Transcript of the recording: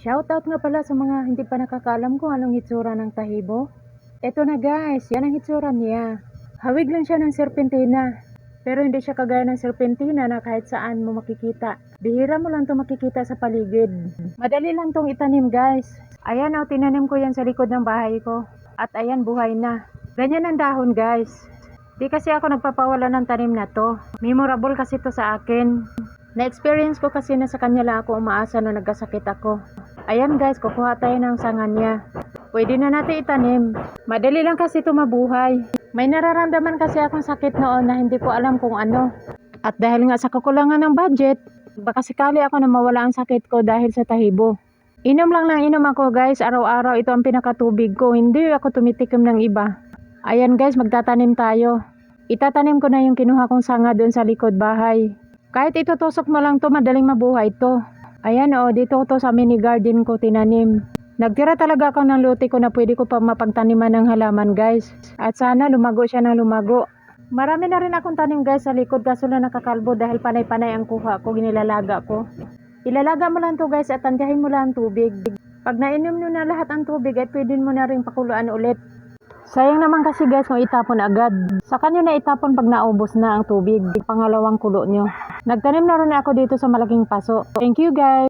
Shoutout nga pala sa mga hindi pa nakakaalam kung anong hitsura ng tahibo. Eto na guys, yan ang hitsura niya. Hawig lang siya ng serpentina. Pero hindi siya kagaya ng serpentina na kahit saan mo makikita. Bihira mo lang to makikita sa paligid. Madali lang tong itanim guys. Ayan o, tinanim ko yan sa likod ng bahay ko. At ayan, buhay na. Ganyan ang dahon guys. Di kasi ako nagpapawala ng tanim na to. Memorable kasi to sa akin. Na-experience ko kasi na sa kanya lang ako umaasa nung nagkasakit ako. Ayan guys, kukuha tayo ng sanga niya. Pwede na natin itanim. Madali lang kasi ito mabuhay. May nararamdaman kasi akong sakit noon na hindi ko alam kung ano. At dahil nga sa kakulangan ng budget, baka sakali ako na mawala ang sakit ko dahil sa tahibo. Inom lang ng inom ako guys, araw-araw ito ang pinakatubig ko, hindi ako tumitikim ng iba. Ayan guys, magtatanim tayo. Itatanim ko na yung kinuha kong sanga doon sa likod bahay. Kahit itutusok mo lang to, madaling mabuhay to. Ayan o, dito to sa mini garden ko tinanim. Nagtira talaga ako ng luti ko na pwede ko pa mapagtaniman ng halaman guys. At sana lumago siya ng lumago. Marami na rin akong tanim guys sa likod kaso na nakakalbo dahil panay-panay ang kuha ko, ginilalaga ko. Ilalaga mo lang to guys at tandyahin mo lang ang tubig. Pag nainom nyo na lahat ang tubig ay pwede mo na rin pakuluan ulit. Sayang naman kasi guys kung itapon agad. Sa kanyo na itapon pag naubos na ang tubig. Pangalawang kulo nyo. Nagtanim na rin ako dito sa malaking paso. Thank you guys.